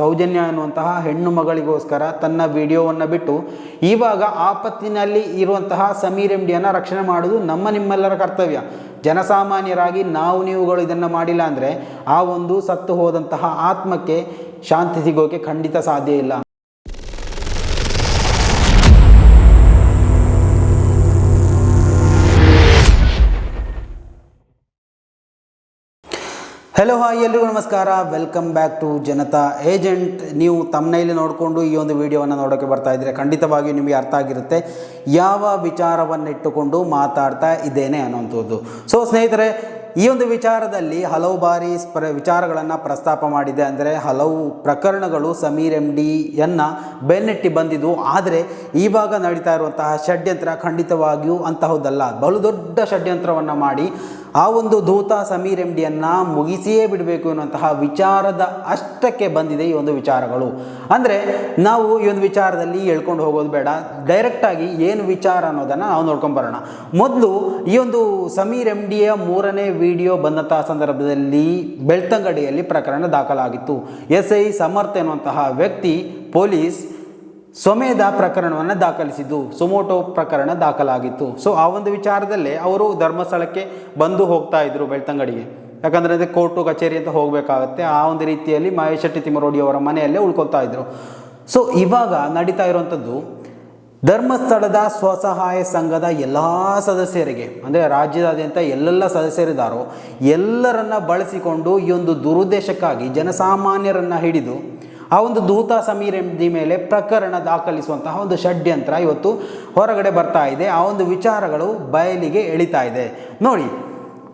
ಸೌಜನ್ಯ ಅನ್ನುವಂತಹ ಹೆಣ್ಣು ಮಗಳಿಗೋಸ್ಕರ ತನ್ನ ವಿಡಿಯೋವನ್ನು ಬಿಟ್ಟು ಇವಾಗ ಆಪತ್ತಿನಲ್ಲಿ ಇರುವಂತಹ ಸಮೀರ್ ಎಂಡಿಯನ್ನು ರಕ್ಷಣೆ ಮಾಡೋದು ನಮ್ಮ ನಿಮ್ಮೆಲ್ಲರ ಕರ್ತವ್ಯ. ಜನಸಾಮಾನ್ಯರಾಗಿ ನಾವು ನೀವುಗಳು ಇದನ್ನು ಮಾಡಿಲ್ಲ ಅಂದರೆ ಆ ಒಂದು ಸತ್ತು ಹೋದಂತಹ ಆತ್ಮಕ್ಕೆ ಶಾಂತಿ ಸಿಗೋಕೆ ಖಂಡಿತ ಸಾಧ್ಯ ಇಲ್ಲ. ಹೆಲೋ ಹಾಯ್ ಎಲ್ರಿಗೂ ನಮಸ್ಕಾರ. Welcome back to Janata agent ನೀವು ತಮ್ಮನೇಲಿ ನೋಡಿಕೊಂಡು ಈ ಒಂದು ವಿಡಿಯೋವನ್ನು ನೋಡೋಕ್ಕೆ ಬರ್ತಾ ಇದ್ದರೆ? ಖಂಡಿತವಾಗಿಯೂ ನಿಮಗೆ ಅರ್ಥ ಆಗಿರುತ್ತೆ. ಯಾವ ವಿಚಾರವನ್ನಿಟ್ಟುಕೊಂಡು ಮಾತಾಡ್ತಾ ಇದ್ದೇನೆ ಅನ್ನುವಂಥದ್ದು ಸೊ ಸ್ನೇಹಿತರೆ ಈ ಒಂದು ವಿಚಾರದಲ್ಲಿ ಹಲವು ಬಾರಿ ಸ್ಪ್ರ ವಿಚಾರಗಳನ್ನು ಪ್ರಸ್ತಾಪ ಮಾಡಿದೆ ಅಂದರೆ ಹಲವು ಪ್ರಕರಣಗಳು ಸಮೀರ್ ಎಂ ಡಿಯನ್ನು ಬೆನ್ನಟ್ಟಿ ಬಂದಿದ್ದು. ಆದರೆ ಇವಾಗ ನಡೀತಾ ಇರುವಂತಹ ಷಡ್ಯಂತ್ರ ಖಂಡಿತವಾಗಿಯೂ ಅಂತಹದ್ದಲ್ಲ ಬಲು ದೊಡ್ಡ ಷಡ್ಯಂತ್ರವನ್ನು ಮಾಡಿ ಆ ಒಂದು ದೂತ ಸಮೀರ್ ಎಂ ಡಿಯನ್ನು ಮುಗಿಸಿಯೇ ಬಿಡಬೇಕು ಎನ್ನುವಂತಹ ವಿಚಾರದ ಅಷ್ಟಕ್ಕೆ ಬಂದಿದೆ ಈ ಒಂದು ವಿಚಾರಗಳು. ಅಂದರೆ ನಾವು ಈ ಒಂದು ವಿಚಾರದಲ್ಲಿ ಹೇಳ್ಕೊಂಡು ಹೋಗೋದು ಬೇಡ. ಡೈರೆಕ್ಟಾಗಿ ಏನು ವಿಚಾರ ಅನ್ನೋದನ್ನು ನಾವು ನೋಡ್ಕೊಂಬರೋಣ ಮೊದಲು ಈ ಒಂದು ಸಮೀರ್ ಎಂ ಡಿಯ ಮೂರನೇ ವಿಡಿಯೋ ಬಂದಂತಹ ಸಂದರ್ಭದಲ್ಲಿ ಬೆಳ್ತಂಗಡಿಯಲ್ಲಿ ಪ್ರಕರಣ ದಾಖಲಾಗಿತ್ತು. ಎಸ್ ಐ ಸಮರ್ಥ ಎನ್ನುವಂತಹ ವ್ಯಕ್ತಿ ಪೊಲೀಸ್ ಸ್ವಮೇಧ ಪ್ರಕರಣವನ್ನು ದಾಖಲಿಸಿದ್ದು. ಸುಮೋಟೋ ಪ್ರಕರಣ ದಾಖಲಾಗಿತ್ತು. ಸೊ ಆ ಒಂದು ವಿಚಾರದಲ್ಲೇ ಅವರು ಧರ್ಮಸ್ಥಳಕ್ಕೆ ಬಂದು ಹೋಗ್ತಾ ಇದ್ರು ಬೆಳ್ತಂಗಡಿಗೆ. ಯಾಕಂದರೆ ಅದೇ ಕೋರ್ಟು, ಕಚೇರಿ ಅಂತ ಹೋಗಬೇಕಾಗತ್ತೆ. ಆ ಒಂದು ರೀತಿಯಲ್ಲಿ ಮಹೇಶ್ ಶೆಟ್ಟಿ ತಿಮ್ಮರೋಡಿ ಅವರ ಮನೆಯಲ್ಲೇ ಉಳ್ಕೊಳ್ತಾ ಇದ್ರು. ಸೊ ಇವಾಗ ನಡೀತಾ ಇರುವಂಥದ್ದು ಧರ್ಮಸ್ಥಳದ ಸ್ವಸಹಾಯ ಸಂಘದ ಎಲ್ಲ ಸದಸ್ಯರಿಗೆ, ಅಂದರೆ ರಾಜ್ಯದಾದ್ಯಂತ ಎಲ್ಲೆಲ್ಲ ಸದಸ್ಯರಿದ್ದಾರೋ, ಎಲ್ಲರನ್ನ ಬಳಸಿಕೊಂಡು ಈ ಒಂದು ದುರುದ್ದೇಶಕ್ಕಾಗಿ ಜನಸಾಮಾನ್ಯರನ್ನು ಹಿಡಿದು, ಆ ಒಂದು ದೂತ ಸಮೀರೆ ಡಿ ಮೇಲೆ ಪ್ರಕರಣ ದಾಖಲಿಸುವಂತಹ ಒಂದು ಷಡ್ಯಂತ್ರ ಇವತ್ತು ಹೊರಗಡೆ ಬರ್ತಾ ಇದೆ. ಆ ಒಂದು ವಿಚಾರಗಳು ಬಯಲಿಗೆ ಎಳಿತಾ ಇದೆ. ನೋಡಿ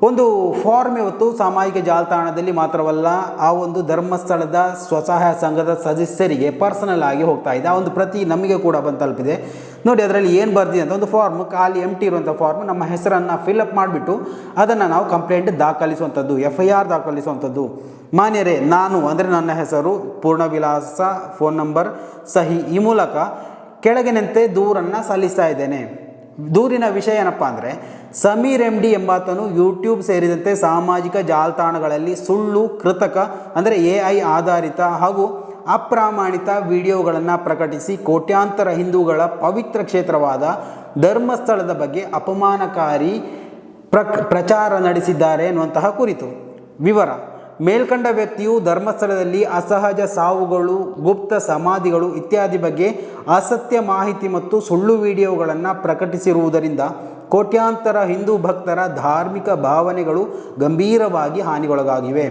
ಒಂದು ಫಾರ್ಮ್ ಇವತ್ತು ಸಾಮಾಜಿಕ ಜಾಲತಾಣದಲ್ಲಿ ಮಾತ್ರವಲ್ಲ, ಆ ಒಂದು ಧರ್ಮಸ್ಥಳದ ಸ್ವಸಹಾಯ ಸಂಘದ ಸದಸ್ಯರಿಗೆ ಪರ್ಸನಲ್ ಆಗಿ ಹೋಗ್ತಾ ಇದೆ. ಆ ಒಂದು ಪ್ರತಿ ನಮಗೆ ಕೂಡ ಬಂದು ತಲುಪಿದೆ. ನೋಡಿ, ಅದರಲ್ಲಿ ಏನು ಬರ್ದಿದೆ ಅಂತ, ಒಂದು ಫಾರ್ಮ್ ಖಾಲಿ ಎಂ ಟಿ ಇರುವಂಥ ಫಾರ್ಮ್ ನಮ್ಮ ಹೆಸರನ್ನು ಫಿಲಪ್ ಮಾಡಿಬಿಟ್ಟು ಅದನ್ನು ನಾವು ಕಂಪ್ಲೇಂಟ್ ದಾಖಲಿಸುವಂಥದ್ದು ಎಫ್ ಐ ಆರ್ ದಾಖಲಿಸುವಂಥದ್ದು ಮಾನ್ಯರೇ, ನಾನು, ಅಂದರೆ ನನ್ನ ಹೆಸರು ಪೂರ್ಣ ವಿಳಾಸ ಫೋನ್ ನಂಬರ್ ಸಹಿ ಈ ಮೂಲಕ ಕೆಳಗಿನಂತೆ ದೂರನ್ನು ಸಲ್ಲಿಸ್ತಾ ಇದ್ದೇನೆ. ದೂರಿನ ವಿಷಯ ಏನಪ್ಪ ಅಂದರೆ ಸಮೀರ್ ಎಂ ಡಿ ಎಂಬಾತನು ಯೂಟ್ಯೂಬ್ ಸೇರಿದಂತೆ ಸಾಮಾಜಿಕ ಜಾಲತಾಣಗಳಲ್ಲಿ ಸುಳ್ಳು, ಕೃತಕ, ಅಂದರೆ ಎ ಐ ಆಧಾರಿತ ಹಾಗೂ ಅಪ್ರಾಮಾಣಿತ ವಿಡಿಯೋಗಳನ್ನು ಪ್ರಕಟಿಸಿ ಕೋಟ್ಯಾಂತರ ಹಿಂದೂಗಳ ಪವಿತ್ರ ಕ್ಷೇತ್ರವಾದ ಧರ್ಮಸ್ಥಳದ ಬಗ್ಗೆ ಅಪಮಾನಕಾರಿ ಪ್ರಕ್, ಪ್ರಚಾರ ನಡೆಸಿದ್ದಾರೆ ಎನ್ನುವಂತಹ ಕುರಿತು ವಿವರ. ಮೇಲ್ಕಂಡ ವ್ಯಕ್ತಿಯು ಧರ್ಮಸ್ಥಳದಲ್ಲಿ ಅಸಹಜ ಸಾವುಗಳು, ಗುಪ್ತ ಸಮಾಧಿಗಳು ಇತ್ಯಾದಿ ಬಗ್ಗೆ ಅಸತ್ಯ ಮಾಹಿತಿ ಮತ್ತು ಸುಳ್ಳು ವಿಡಿಯೋಗಳನ್ನು ಪ್ರಕಟಿಸಿರುವುದರಿಂದ ಕೋಟ್ಯಾಂತರ ಹಿಂದೂ ಭಕ್ತರ ಧಾರ್ಮಿಕ ಭಾವನೆಗಳು ಗಂಭೀರವಾಗಿ ಹಾನಿಗೊಳಗಾಗಿವೆ.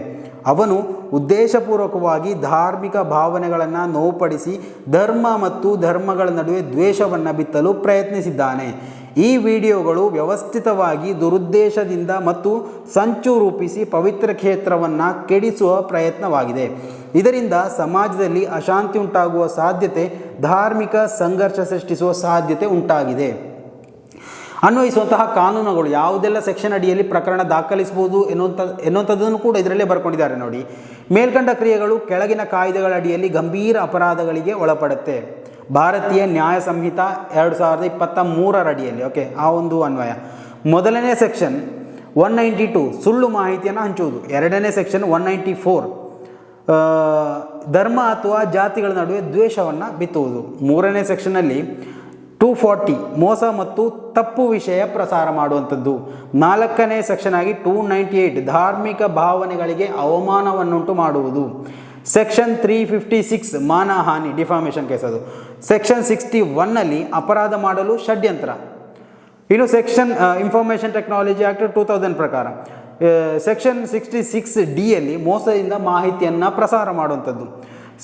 ಅವನು ಉದ್ದೇಶಪೂರ್ವಕವಾಗಿ ಧಾರ್ಮಿಕ ಭಾವನೆಗಳನ್ನು ನೋವುಪಡಿಸಿ ಧರ್ಮ ಮತ್ತು ಧರ್ಮಗಳ ನಡುವೆ ದ್ವೇಷವನ್ನು ಬಿತ್ತಲು ಪ್ರಯತ್ನಿಸಿದ್ದಾನೆ. ಈ ವಿಡಿಯೋಗಳು ವ್ಯವಸ್ಥಿತವಾಗಿ ದುರುದ್ದೇಶದಿಂದ ಮತ್ತು ಸಂಚು ರೂಪಿಸಿ ಪವಿತ್ರ ಕ್ಷೇತ್ರವನ್ನು ಕೆಡಿಸುವ ಪ್ರಯತ್ನವಾಗಿದೆ. ಇದರಿಂದ ಸಮಾಜದಲ್ಲಿ ಅಶಾಂತಿ ಉಂಟಾಗುವ ಸಾಧ್ಯತೆ, ಧಾರ್ಮಿಕ ಸಂಘರ್ಷ ಸೃಷ್ಟಿಸುವ ಸಾಧ್ಯತೆ ಉಂಟಾಗಿದೆ. ಅನ್ವಯಿಸುವಂತಹ ಕಾನೂನುಗಳು ಯಾವುದೆಲ್ಲ ಸೆಕ್ಷನ್ ಅಡಿಯಲ್ಲಿ ಪ್ರಕರಣ ದಾಖಲಿಸಬಹುದು ಎನ್ನುವಂಥ, ಎನ್ನುವಂಥದ್ದನ್ನು ಕೂಡ ಇದರಲ್ಲೇ ಬರ್ಕೊಂಡಿದ್ದಾರೆ ನೋಡಿ. ಮೇಲ್ಕಂಡ ಕ್ರಿಯೆಗಳು ಕೆಳಗಿನ ಕಾಯ್ದೆಗಳ ಅಡಿಯಲ್ಲಿ ಗಂಭೀರ ಅಪರಾಧಗಳಿಗೆ ಒಳಪಡುತ್ತೆ. ಭಾರತೀಯ ನ್ಯಾಯ ಸಂಹಿತ ಎರಡು ಸಾವಿರದ ಇಪ್ಪತ್ತ ಮೂರರ ಅಡಿಯಲ್ಲಿ ಓಕೆ ಆ ಒಂದು ಅನ್ವಯ. ಮೊದಲನೇ ಸೆಕ್ಷನ್ ಒನ್ ನೈಂಟಿ ಟು ಸುಳ್ಳು ಮಾಹಿತಿಯನ್ನು ಹಂಚುವುದು. ಎರಡನೇ ಸೆಕ್ಷನ್ ಒನ್ ನೈಂಟಿ ಫೋರ್ ಧರ್ಮ ಅಥವಾ ಜಾತಿಗಳ ನಡುವೆ ದ್ವೇಷವನ್ನು ಬಿತ್ತುವುದು. ಮೂರನೇ ಸೆಕ್ಷನಲ್ಲಿ ಟೂ ಫಾರ್ಟಿ ಮೋಸ ಮತ್ತು ತಪ್ಪು ವಿಷಯ ಪ್ರಸಾರ ಮಾಡುವಂಥದ್ದು. ನಾಲ್ಕನೇ ಸೆಕ್ಷನ್ ಆಗಿ ಟೂ ನೈಂಟಿ ಏಯ್ಟ್ ಧಾರ್ಮಿಕ ಭಾವನೆಗಳಿಗೆ ಅವಮಾನವನ್ನುಂಟು ಮಾಡುವುದು. ಸೆಕ್ಷನ್ ತ್ರೀ ಫಿಫ್ಟಿ ಸಿಕ್ಸ್ ಮಾನಹಾನಿ ಡಿಫಾಮೇಷನ್ ಕೇಸ್ ಅದು. ಸೆಕ್ಷನ್ ಸಿಕ್ಸ್ಟಿ ಒನ್ನಲ್ಲಿ ಅಪರಾಧ ಮಾಡಲು ಷಡ್ಯಂತ್ರ. ಇನ್ನು section information technology act two thousand ಪ್ರಕಾರ ಸೆಕ್ಷನ್ ಸಿಕ್ಸ್ಟಿ ಸಿಕ್ಸ್ ಡಿಯಲ್ಲಿ ಮೋಸದಿಂದ ಮಾಹಿತಿಯನ್ನು ಪ್ರಸಾರ ಮಾಡುವಂಥದ್ದು.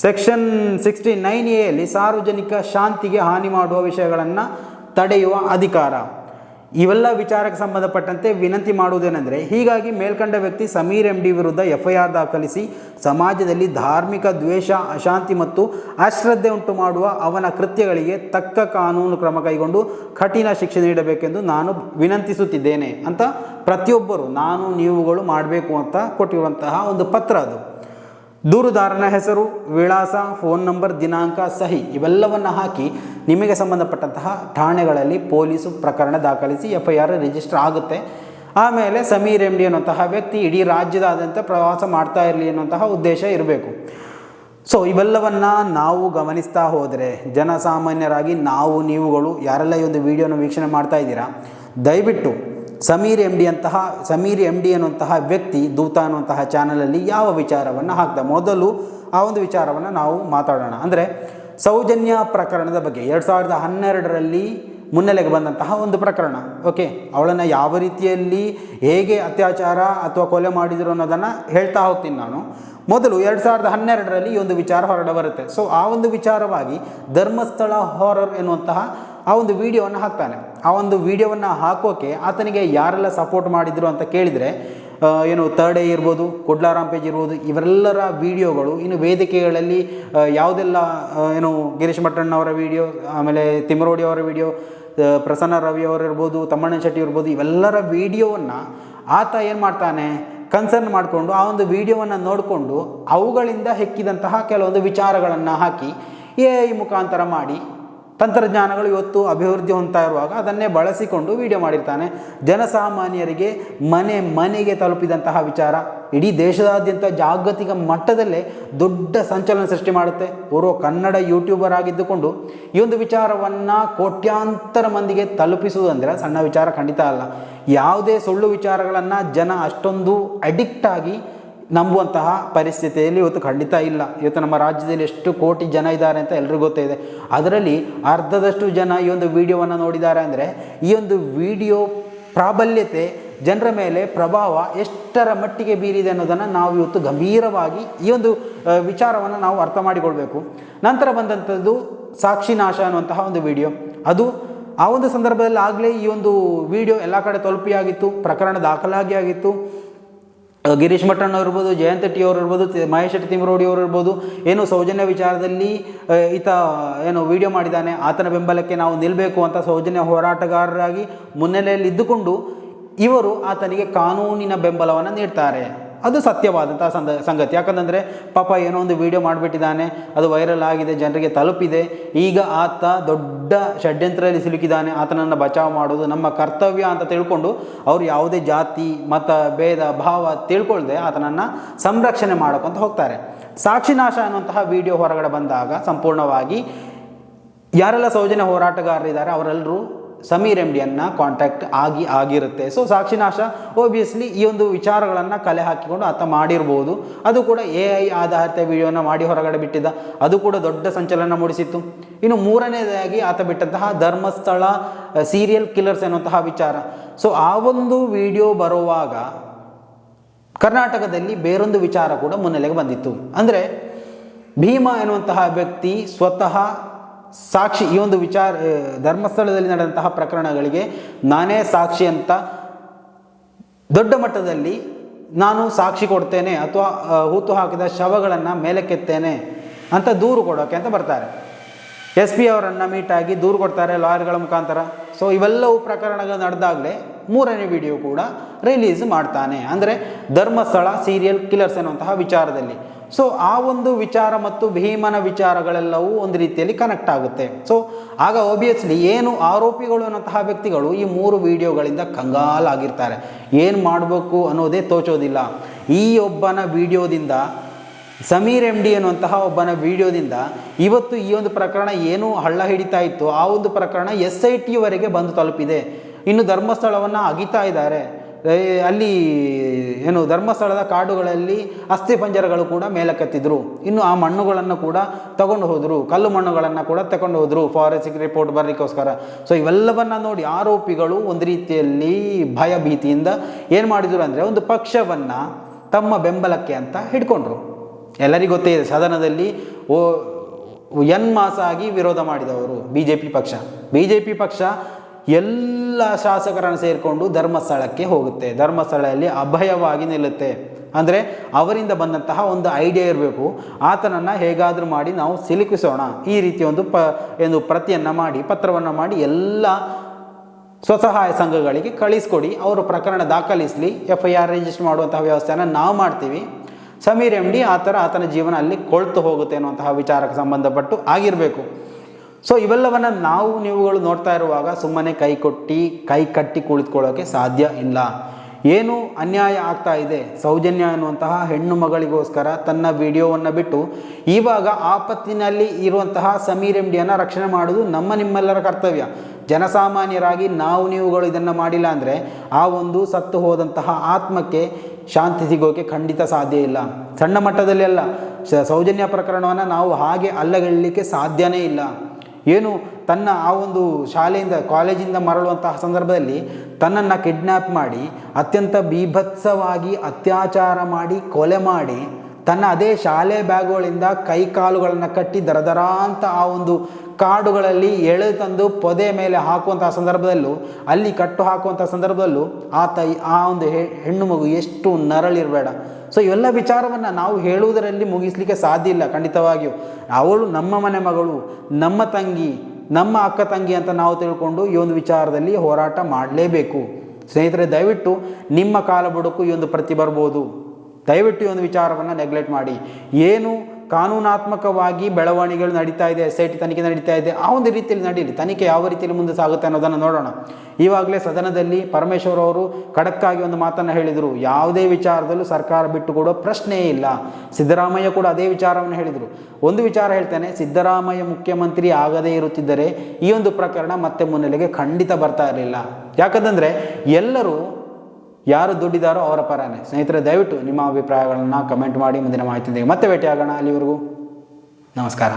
ಸೆಕ್ಷನ್ ಸಿಕ್ಸ್ಟಿ ನೈನ್ ಎಯಲ್ಲಿ ಸಾರ್ವಜನಿಕ ಶಾಂತಿಗೆ ಹಾನಿ ಮಾಡುವ ವಿಷಯಗಳನ್ನು ತಡೆಯುವ ಅಧಿಕಾರ. ಇವೆಲ್ಲ ವಿಚಾರಕ್ಕೆ ಸಂಬಂಧಪಟ್ಟಂತೆ ವಿನಂತಿ ಮಾಡುವುದೇನೆಂದರೆ, ಹೀಗಾಗಿ ಮೇಲ್ಕಂಡ ವ್ಯಕ್ತಿ ಸಮೀರ್ ಎಂ ಡಿ ವಿರುದ್ಧ ಎಫ್ ಐ ಆರ್ ದಾಖಲಿಸಿ, ಸಮಾಜದಲ್ಲಿ ಧಾರ್ಮಿಕ ದ್ವೇಷ, ಅಶಾಂತಿ ಮತ್ತು ಅಶ್ರದ್ಧೆ ಉಂಟು ಮಾಡುವ ಅವನ ಕೃತ್ಯಗಳಿಗೆ ತಕ್ಕ ಕಾನೂನು ಕ್ರಮ ಕೈಗೊಂಡು ಕಠಿಣ ಶಿಕ್ಷೆ ನೀಡಬೇಕೆಂದು ನಾನು ವಿನಂತಿಸುತ್ತಿದ್ದೇನೆ ಅಂತ ಪ್ರತಿಯೊಬ್ಬರು, ನಾನು ನೀವುಗಳು ಮಾಡಬೇಕು ಅಂತ ಕೊಟ್ಟಿರುವಂತಹ ಒಂದು ಪತ್ರ ಅದು. ದೂರುದಾರನ ಹೆಸರು, ವಿಳಾಸ, ಫೋನ್ ನಂಬರ್, ದಿನಾಂಕ, ಸಹಿ ಇವೆಲ್ಲವನ್ನು ಹಾಕಿ ನಿಮಗೆ ಸಂಬಂಧಪಟ್ಟಂತಹ ಠಾಣೆಗಳಲ್ಲಿ ಪೊಲೀಸು ಪ್ರಕರಣ ದಾಖಲಿಸಿ ಎಫ್ ಐ ಆರ್ ರಿಜಿಸ್ಟರ್ ಆಗುತ್ತೆ. ಆಮೇಲೆ ಸಮೀರ್ ಎಂ ಡಿ ಅನ್ನುವಂತಹ ವ್ಯಕ್ತಿ ಇಡೀ ರಾಜ್ಯದಾದ್ಯಂತ ಪ್ರವಾಸ ಮಾಡ್ತಾ ಇರಲಿ ಅನ್ನುವಂತಹ ಉದ್ದೇಶ ಇರಬೇಕು. ಸೊ ಇವೆಲ್ಲವನ್ನು ನಾವು ಗಮನಿಸ್ತಾ ಹೋದರೆ ಜನಸಾಮಾನ್ಯರಾಗಿ ನಾವು ನೀವುಗಳು ಯಾರೆಲ್ಲ ಈ ಒಂದು ವಿಡಿಯೋನ ವೀಕ್ಷಣೆ ಮಾಡ್ತಾ ಇದ್ದೀರಾ, ದಯವಿಟ್ಟು ಸಮೀರ್ ಎಂ ಡಿ ಅಂತಹ, ಸಮೀರ್ ಎಂ ಡಿ ಅನ್ನುವಂತಹ ವ್ಯಕ್ತಿ, ದೂತ ಅನ್ನುವಂತಹ ಚಾನಲಲ್ಲಿ ಯಾವ ವಿಚಾರವನ್ನು ಹಾಕ್ದ? ಮೊದಲು ಆ ಒಂದು ವಿಚಾರವನ್ನು ನಾವು ಮಾತಾಡೋಣ. ಅಂದರೆ ಸೌಜನ್ಯ ಪ್ರಕರಣದ ಬಗ್ಗೆ, ಎರಡು ಸಾವಿರದ ಹನ್ನೆರಡರಲ್ಲಿ ಮುನ್ನೆಲೆಗೆ ಬಂದಂತಹ ಒಂದು ಪ್ರಕರಣ ಓಕೆ ಅವಳನ್ನು ಯಾವ ರೀತಿಯಲ್ಲಿ ಹೇಗೆ ಅತ್ಯಾಚಾರ ಅಥವಾ ಕೊಲೆ ಮಾಡಿದರು ಅನ್ನೋದನ್ನು ಹೇಳ್ತಾ ಹೋಗ್ತೀನಿ ನಾನು. ಮೊದಲು ಎರಡು ಸಾವಿರದ ಹನ್ನೆರಡರಲ್ಲಿ ಈ ಒಂದು ವಿಚಾರ ಹೊರಡ ಬರುತ್ತೆ. ಸೊ ಆ ಒಂದು ವಿಚಾರವಾಗಿ ಧರ್ಮಸ್ಥಳ ಹಾರರ್ ಎನ್ನುವಂತಹ ಆ ಒಂದು ವಿಡಿಯೋವನ್ನು ಹಾಕ್ತಾನೆ. ಆ ಒಂದು ವೀಡಿಯೋವನ್ನು ಹಾಕೋಕೆ ಆತನಿಗೆ ಯಾರೆಲ್ಲ ಸಪೋರ್ಟ್ ಮಾಡಿದರು ಅಂತ ಕೇಳಿದರೆ ಏನು ತರ್ಡ್ ಏ ಇರ್ಬೋದು ಕೊಡ್ಲಾರಾಮ್ ಪೇಜ್ ಇರ್ಬೋದು, ಇವರೆಲ್ಲರ ವಿಡಿಯೋಗಳು ಇನ್ನು ವೇದಿಕೆಗಳಲ್ಲಿ ಯಾವುದೆಲ್ಲ ಏನು ಗಿರೀಶ್ ಮಟ್ಟಣ್ಣವರ ವಿಡಿಯೋ, ಆಮೇಲೆ ತಿಮ್ಮರೋಡಿ ಅವರ ವಿಡಿಯೋ ಪ್ರಸನ್ನ ರವಿ ಅವರಿರ್ಬೋದು ತಮ್ಮಣ್ಣ ಶೆಟ್ಟಿ ಇರ್ಬೋದು, ಇವೆಲ್ಲರ ವೀಡಿಯೋವನ್ನು ಆತ ಏನು ಮಾಡ್ತಾನೆ ಕನ್ಸರ್ನ್ ಮಾಡಿಕೊಂಡು ಆ ಒಂದು ವಿಡಿಯೋವನ್ನು ನೋಡಿಕೊಂಡು ಅವುಗಳಿಂದ ಹೆಕ್ಕಿದಂತಹ ಕೆಲವೊಂದು ವಿಚಾರಗಳನ್ನು ಹಾಕಿ ಎ ಐ ಮುಖಾಂತರ ಮಾಡಿ ತಂತ್ರಜ್ಞಾನಗಳು ಇವತ್ತು ಅಭಿವೃದ್ಧಿ ಹೊಂದ್ತಾ ಇರುವಾಗ ಅದನ್ನೇ ಬಳಸಿಕೊಂಡು ವಿಡಿಯೋ ಮಾಡಿರ್ತಾನೆ. ಜನಸಾಮಾನ್ಯರಿಗೆ ಮನೆ ಮನೆಗೆ ತಲುಪಿದಂತಹ ವಿಚಾರ. ಇಡೀ ದೇಶದಾದ್ಯಂತ ಜಾಗತಿಕ ಮಟ್ಟದಲ್ಲೇ ದೊಡ್ಡ ಸಂಚಲನ ಸೃಷ್ಟಿ ಮಾಡುತ್ತೆ. ಓರ್ವ ಕನ್ನಡ ಯೂಟ್ಯೂಬರ್ ಆಗಿದ್ದುಕೊಂಡು ಈ ಒಂದು ವಿಚಾರವನ್ನು ಕೋಟ್ಯಾಂತರ ಮಂದಿಗೆ ತಲುಪಿಸುವುದಂದರೆ ಸಣ್ಣ ವಿಚಾರ ಖಂಡಿತ ಅಲ್ಲ. ಯಾವುದೇ ಸುಳ್ಳು ವಿಚಾರಗಳನ್ನು ಜನ ಅಷ್ಟೊಂದು ಅಡಿಕ್ಟ್ ಆಗಿ ನಂಬುವಂತಹ ಪರಿಸ್ಥಿತಿಯಲ್ಲಿ ಇವತ್ತು ಖಂಡಿತ ಇಲ್ಲ. ಇವತ್ತು ನಮ್ಮ ರಾಜ್ಯದಲ್ಲಿ ಎಷ್ಟು ಕೋಟಿ ಜನ ಇದ್ದಾರೆ ಅಂತ ಎಲ್ರಿಗೂ ಗೊತ್ತಿದೆ. ಅದರಲ್ಲಿ ಅರ್ಧದಷ್ಟು ಜನ ಈ ಒಂದು ವಿಡಿಯೋವನ್ನು ನೋಡಿದ್ದಾರೆ ಅಂದರೆ ಈ ಒಂದು ವಿಡಿಯೋ ಪ್ರಾಬಲ್ಯತೆ ಜನರ ಮೇಲೆ ಪ್ರಭಾವ ಎಷ್ಟರ ಮಟ್ಟಿಗೆ ಬೀರಿದೆ ಅನ್ನೋದನ್ನು ನಾವು ಇವತ್ತು ಗಂಭೀರವಾಗಿ ಈ ಒಂದು ವಿಚಾರವನ್ನು ನಾವು ಅರ್ಥ ಮಾಡಿಕೊಳ್ಬೇಕು. ನಂತರ ಬಂದಂಥದ್ದು ಸಾಕ್ಷಿನಾಶ ಅನ್ನುವಂತಹ ಒಂದು ವಿಡಿಯೋ. ಅದು ಆ ಒಂದು ಸಂದರ್ಭದಲ್ಲಿ ಆಗಲೇ ಈ ಒಂದು ವಿಡಿಯೋ ಎಲ್ಲ ಕಡೆ ತಲುಪಿಯಾಗಿತ್ತು, ಪ್ರಕರಣ ದಾಖಲಾಗಿ ಆಗಿತ್ತು. ಗಿರೀಶ್ ಮಟ್ಟಣ್ಣ ಇರ್ಬೋದು, ಜಯಂತ ಟಿ ಅವರು ಇರ್ಬೋದು ಮಹೇಶ್ ಶೆಟ್ಟಿ ತಿಮ್ಮರೋಡಿ ಅವರು ಇರ್ಬೋದು, ಏನು ಸೌಜನ್ಯ ವಿಚಾರದಲ್ಲಿ ಈತ ಏನು ವಿಡಿಯೋ ಮಾಡಿದ್ದಾನೆ, ಆತನ ಬೆಂಬಲಕ್ಕೆ ನಾವು ನಿಲ್ಲಬೇಕು ಅಂತ ಸೌಜನ್ಯ ಹೋರಾಟಗಾರರಾಗಿ ಮುನ್ನೆಲೆಯಲ್ಲಿ ಇದ್ದುಕೊಂಡು ಇವರು ಆತನಿಗೆ ಕಾನೂನಿನ ಬೆಂಬಲವನ್ನು ನೀಡ್ತಾರೆ. ಅದು ಸತ್ಯವಾದಂಥ ಸಂದ, ಸಂಗತಿ. ಯಾಕಂತಂದರೆ ಪಾಪ ಏನೋ ಒಂದು ವಿಡಿಯೋ ಮಾಡಿಬಿಟ್ಟಿದ್ದಾನೆ, ಅದು ವೈರಲ್ ಆಗಿದೆ, ಜನರಿಗೆ ತಲುಪಿದೆ. ಈಗ ಆತ ದೊಡ್ಡ ಷಡ್ಯಂತ್ರದಲ್ಲಿ ಸಿಲುಕಿದ್ದಾನೆ, ಆತನನ್ನು ಬಚಾವ್ ಮಾಡೋದು ನಮ್ಮ ಕರ್ತವ್ಯ ಅಂತ ತಿಳ್ಕೊಂಡು ಅವರು ಯಾವುದೇ ಜಾತಿ, ಮತ, ಭೇದ, ಭಾವ ತಿಳ್ಕೊಳ್ದೆ ಆತನನ್ನು ಸಂರಕ್ಷಣೆ ಮಾಡೋಕ್ಕಂತ ಹೋಗ್ತಾರೆ. ಸಾಕ್ಷಿನಾಶ ಅನ್ನುವಂತಹ ವಿಡಿಯೋ ಹೊರಗಡೆ ಬಂದಾಗ ಸಂಪೂರ್ಣವಾಗಿ ಯಾರೆಲ್ಲ ಸೌಜನ್ಯ ಹೋರಾಟಗಾರರಿದ್ದಾರೆ ಅವರೆಲ್ಲರೂ ಸಮೀರ್ ಎಂ ಡಿಯನ್ನು ಕಾಂಟ್ಯಾಕ್ಟ್ ಆಗಿ ಆಗಿರುತ್ತೆ. ಸೊ ಸಾಕ್ಷಿನಾಶ ಓಬಿಯಸ್ಲಿ ಈ ಒಂದು ವಿಚಾರಗಳನ್ನು ಕಲೆ ಹಾಕಿಕೊಂಡು ಆತ ಮಾಡಿರ್ಬೋದು. ಅದು ಕೂಡ ಎ ಐ ಆಧಾರಿತ ವಿಡಿಯೋನ ಮಾಡಿ ಹೊರಗಡೆ ಬಿಟ್ಟಿದ್ದ. ಅದು ಕೂಡ ದೊಡ್ಡ ಸಂಚಲನ ಮೂಡಿಸಿತ್ತು. ಇನ್ನು ಮೂರನೇದಾಗಿ ಆತ ಬಿಟ್ಟಂತಹ ಧರ್ಮಸ್ಥಳ ಸೀರಿಯಲ್ ಕಿಲ್ಲರ್ಸ್ ಎನ್ನುವಂತಹ ವಿಚಾರ. ಸೊ ಆ ಒಂದು ವಿಡಿಯೋ ಬರುವಾಗ ಕರ್ನಾಟಕದಲ್ಲಿ ಬೇರೊಂದು ವಿಚಾರ ಕೂಡ ಮುನ್ನೆಲೆಗೆ ಬಂದಿತ್ತು. ಅಂದರೆ ಭೀಮ ಎನ್ನುವಂತಹ ವ್ಯಕ್ತಿ ಸ್ವತಃ ಸಾಕ್ಷಿ ಈ ಒಂದು ವಿಚಾರ ಧರ್ಮಸ್ಥಳದಲ್ಲಿ ನಡೆದಂತಹ ಪ್ರಕರಣಗಳಿಗೆ ನಾನೇ ಸಾಕ್ಷಿ ಅಂತ ದೊಡ್ಡ ಮಟ್ಟದಲ್ಲಿ ನಾನು ಸಾಕ್ಷಿ ಕೊಡ್ತೇನೆ ಅಥವಾ ಹೂತು ಹಾಕಿದ ಶವಗಳನ್ನು ಮೇಲಕ್ಕೆತ್ತೇನೆ ಅಂತ ದೂರು ಕೊಡೋಕೆ ಅಂತ ಬರ್ತಾರೆ. ಎಸ್ ಪಿ ಅವರನ್ನು ಮೀಟಾಗಿ ದೂರು ಕೊಡ್ತಾರೆ ಲಾಯರ್ಗಳ ಮುಖಾಂತರ. ಸೊ ಇವೆಲ್ಲವೂ ಪ್ರಕರಣಗಳು ನಡೆದಾಗಲೇ ಮೂರನೇ ವಿಡಿಯೋ ಕೂಡ ರಿಲೀಸ್ ಮಾಡ್ತಾನೆ. ಅಂದರೆ ಧರ್ಮಸ್ಥಳ ಸೀರಿಯಲ್ ಕಿಲ್ಲರ್ಸ್ ಅನ್ನುವಂತಹ ವಿಚಾರದಲ್ಲಿ. ಸೊ ಆ ಒಂದು ವಿಚಾರ ಮತ್ತು ಭೀಮನ ವಿಚಾರಗಳೆಲ್ಲವೂ ಒಂದು ರೀತಿಯಲ್ಲಿ ಕನೆಕ್ಟ್ ಆಗುತ್ತೆ. ಸೊ ಆಗ ಒಬಿಯಸ್ಲಿ ಏನು ಆರೋಪಿಗಳು ಅನ್ನೋಂತಹ ವ್ಯಕ್ತಿಗಳು ಈ ಮೂರು ವಿಡಿಯೋಗಳಿಂದ ಕಂಗಾಲಾಗಿರ್ತಾರೆ ಏನು ಮಾಡಬೇಕು ಅನ್ನೋದೇ ತೋಚೋದಿಲ್ಲ. ಈ ಒಬ್ಬನ ವಿಡಿಯೋದಿಂದ, ಸಮೀರ್ ಎಂ ಡಿ ಅನ್ನುವಂತಹ ಒಬ್ಬನ ವಿಡಿಯೋದಿಂದ ಇವತ್ತು ಈ ಒಂದು ಪ್ರಕರಣ ಏನು ಹಳ್ಳ ಹಿಡಿತಾ ಇತ್ತು, ಆ ಒಂದು ಪ್ರಕರಣ ಎಸ್ ಐ ಟಿವರೆಗೆ ಬಂದು ತಲುಪಿದೆ. ಇನ್ನು ಧರ್ಮಸ್ಥಳವನ್ನು ಅಗಿತಾ ಇದ್ದಾರೆ. ಅಲ್ಲಿ ಏನು ಧರ್ಮಸ್ಥಳದ ಕಾಡುಗಳಲ್ಲಿ ಅಸ್ಥಿ ಪಂಜರಗಳು ಕೂಡ ಮೇಲಕ್ಕೆತ್ತಿದ್ರು. ಇನ್ನು ಆ ಮಣ್ಣುಗಳನ್ನು ಕೂಡ ತಗೊಂಡು ಹೋದರು. ಕಲ್ಲು ಮಣ್ಣುಗಳನ್ನು ಕೂಡ ತಗೊಂಡು ಹೋದರು. Forensic report ಬರಲಿಕ್ಕೋಸ್ಕರ. ಸೊ ಇವೆಲ್ಲವನ್ನು ನೋಡಿ ಆರೋಪಿಗಳು ಒಂದು ರೀತಿಯಲ್ಲಿ ಭಯ ಭೀತಿಯಿಂದ ಏನು ಮಾಡಿದರು ಅಂದರೆ ಒಂದು ಪಕ್ಷವನ್ನು ತಮ್ಮ ಬೆಂಬಲಕ್ಕೆ ಅಂತ ಹಿಡ್ಕೊಂಡ್ರು. ಎಲ್ಲರಿಗೂ ಗೊತ್ತೇ ಇದೆ, ಸದನದಲ್ಲಿ ಓ, ಎನ್ ಮಾಸ ಆಗಿ ವಿರೋಧ ಮಾಡಿದವರು ಬಿ ಜೆ ಪಿ ಪಕ್ಷ. ಬಿ ಜೆ ಪಿ ಪಕ್ಷ ಎಲ್ಲ ಶಾಸಕರನ್ನು ಸೇರಿಕೊಂಡು ಧರ್ಮಸ್ಥಳಕ್ಕೆ ಹೋಗುತ್ತೆ. ಧರ್ಮಸ್ಥಳದಲ್ಲಿ ಅಭಯವಾಗಿ ನಿಲ್ಲುತ್ತೆ. ಅಂದರೆ ಅವರಿಂದ ಬಂದಂತಹ ಒಂದು ಐಡಿಯಾ ಇರಬೇಕು. ಆತನನ್ನು ಹೇಗಾದರೂ ಮಾಡಿ ನಾವು ಸಿಲುಕಿಸೋಣ. ಈ ರೀತಿ ಒಂದು ಪ, ಒಂದು ಪ್ರತಿಯನ್ನು ಮಾಡಿ, ಪತ್ರವನ್ನು ಮಾಡಿ ಎಲ್ಲ ಸ್ವಸಹಾಯ ಸಂಘಗಳಿಗೆ ಕಳಿಸ್ಕೊಡಿ. ಅವರು ಪ್ರಕರಣ ದಾಖಲಿಸಲಿ. ಎಫ್ ಐ ಆರ್ ರಿಜಿಸ್ಟರ್ ಮಾಡುವಂತಹ ವ್ಯವಸ್ಥೆಯನ್ನು ನಾವು ಮಾಡ್ತೀವಿ. ಸಮೀರ್ ಎಂ ಡಿ ಆ ಥರ ಆತನ ಜೀವನ ಅಲ್ಲಿ ಕೊಳ್ತು ಹೋಗುತ್ತೆ ಅನ್ನುವಂತಹ ವಿಚಾರಕ್ಕೆ ಸಂಬಂಧಪಟ್ಟು ಆಗಿರಬೇಕು. ಸೊ ಇವೆಲ್ಲವನ್ನು ನಾವು ನೀವುಗಳು ನೋಡ್ತಾ ಇರುವಾಗ ಸುಮ್ಮನೆ ಕೈ ಕೊಟ್ಟು, ಕೈ ಕಟ್ಟಿ ಕುಳಿತುಕೊಳ್ಳೋಕ್ಕೆ ಸಾಧ್ಯ ಇಲ್ಲ. ಏನು ಅನ್ಯಾಯ ಆಗ್ತಾ ಇದೆ? ಸೌಜನ್ಯ ಅನ್ನುವಂತಹ ಹೆಣ್ಣು ಮಗಳಿಗೋಸ್ಕರ ತನ್ನ ವಿಡಿಯೋವನ್ನು ಬಿಟ್ಟು ಇವಾಗ ಆಪತ್ತಿನಲ್ಲಿ ಇರುವಂತಹ ಸಮೀರ್ ಎಂ ಡಿಯನ್ನು ರಕ್ಷಣೆ ಮಾಡುವುದು ನಮ್ಮ ನಿಮ್ಮೆಲ್ಲರ ಕರ್ತವ್ಯ. ಜನಸಾಮಾನ್ಯರಾಗಿ ನಾವು ನೀವುಗಳು ಇದನ್ನು ಮಾಡಿಲ್ಲ ಅಂದರೆ ಆ ಒಂದು ಸತ್ತು ಹೋದಂತಹ ಆತ್ಮಕ್ಕೆ ಶಾಂತಿ ಸಿಗೋಕೆ ಖಂಡಿತ ಸಾಧ್ಯ ಇಲ್ಲ. ಸಣ್ಣ ಮಟ್ಟದಲ್ಲಿ ಅಲ್ಲ ಸೌಜನ್ಯ ಪ್ರಕರಣವನ್ನು ನಾವು ಹಾಗೆ ಅಲ್ಲಗಳಲಿಕ್ಕೆ ಸಾಧ್ಯನೇ ಇಲ್ಲ. ಏನು ತನ್ನ ಆ ಒಂದು ಶಾಲೆಯಿಂದ, ಕಾಲೇಜಿಂದ ಮರಳುವಂತಹ ಸಂದರ್ಭದಲ್ಲಿ ತನ್ನನ್ನು ಕಿಡ್ನ್ಯಾಪ್ ಮಾಡಿ, ಅತ್ಯಂತ ಬೀಭತ್ಸವಾಗಿ ಅತ್ಯಾಚಾರ ಮಾಡಿ, ಕೊಲೆ ಮಾಡಿ, ತನ್ನ ಅದೇ ಶಾಲೆ ಬ್ಯಾಗುಗಳಿಂದ ಕೈ ಕಾಲುಗಳನ್ನು ಕಟ್ಟಿ ದರದರ ಅಂತ ಆ ಒಂದು ಕಾಡುಗಳಲ್ಲಿ ಎಳೆದು ತಂದು ಪೊದೆ ಮೇಲೆ ಹಾಕುವಂತಹ ಸಂದರ್ಭದಲ್ಲೂ, ಅಲ್ಲಿ ಕಟ್ಟು ಹಾಕುವಂಥ ಸಂದರ್ಭದಲ್ಲೂ ಆತ ಆ ಒಂದು ಹೆಣ್ಣು ಮಗು ಎಷ್ಟು ನರಳಿರಬೇಡ. ಸೊ ಇವೆಲ್ಲ ವಿಚಾರವನ್ನು ನಾವು ಹೇಳುವುದರಲ್ಲಿ ಮುಗಿಸ್ಲಿಕ್ಕೆ ಸಾಧ್ಯ ಇಲ್ಲ, ಖಂಡಿತವಾಗಿಯೂ. ಅವಳು ನಮ್ಮ ಮನೆ ಮಗಳು, ನಮ್ಮ ತಂಗಿ, ನಮ್ಮ ಅಕ್ಕ ತಂಗಿ ಅಂತ ನಾವು ತಿಳ್ಕೊಂಡು ಈ ಒಂದು ವಿಚಾರದಲ್ಲಿ ಹೋರಾಟ ಮಾಡಲೇಬೇಕು. ಸ್ನೇಹಿತರೆ, ದಯವಿಟ್ಟು ನಿಮ್ಮ ಕಾಲ ಬುಡಕ್ಕೂ ಈ ಒಂದು ಪ್ರತಿ ಬರ್ಬೋದು. ದಯವಿಟ್ಟು ಈ ಒಂದು ವಿಚಾರವನ್ನು ನೆಗ್ಲೆಕ್ಟ್ ಮಾಡಿ. ಏನು ಕಾನೂನಾತ್ಮಕವಾಗಿ ಬೆಳವಣಿಗೆಗಳು ನಡೀತಾ ಇದೆ ಎಸ್ ಐ ಟಿ ತನಿಖೆ ನಡೀತಾ ಇದೆ, ಆ ಒಂದು ರೀತಿಯಲ್ಲಿ ನಡೀಲಿ. ತನಿಖೆ ಯಾವ ರೀತಿಯಲ್ಲಿ ಮುಂದೆ ಸಾಗುತ್ತೆ ಅನ್ನೋದನ್ನು ನೋಡೋಣ. ಈವಾಗಲೇ ಸದನದಲ್ಲಿ ಪರಮೇಶ್ವರ್ ಅವರು ಖಡಕ್ಕಾಗಿ ಒಂದು ಮಾತನ್ನು ಹೇಳಿದರು. ಯಾವುದೇ ವಿಚಾರದಲ್ಲೂ ಸರ್ಕಾರ ಬಿಟ್ಟು ಕೊಡೋ ಪ್ರಶ್ನೆಯೇ ಇಲ್ಲ. ಸಿದ್ದರಾಮಯ್ಯ ಕೂಡ ಅದೇ ವಿಚಾರವನ್ನು ಹೇಳಿದರು. ಒಂದು ವಿಚಾರ ಹೇಳ್ತೇನೆ, ಸಿದ್ದರಾಮಯ್ಯ ಮುಖ್ಯಮಂತ್ರಿ ಆಗದೇ ಇರುತ್ತಿದ್ದರೆ ಈ ಒಂದು ಪ್ರಕರಣ ಮತ್ತೆ ಮುನ್ನೆಲೆಗೆ ಖಂಡಿತ ಬರ್ತಾ ಇರಲಿಲ್ಲ. ಯಾಕಂತಂದರೆ ಎಲ್ಲರೂ ಯಾರು ದುಡ್ಡಿದಾರೋ ಅವರ ಪರನೇ. ಸ್ನೇಹಿತರೆ, ದಯವಿಟ್ಟು ನಿಮ್ಮ ಅಭಿಪ್ರಾಯಗಳನ್ನು ಕಮೆಂಟ್ ಮಾಡಿ ಮುಂದಿನ ಮಾಹಿತಿಯೊಂದಿಗೆ ಮತ್ತೆ ಭೇಟಿಯಾಗೋಣ. ಅಲ್ಲಿವರೆಗೂ ನಮಸ್ಕಾರ.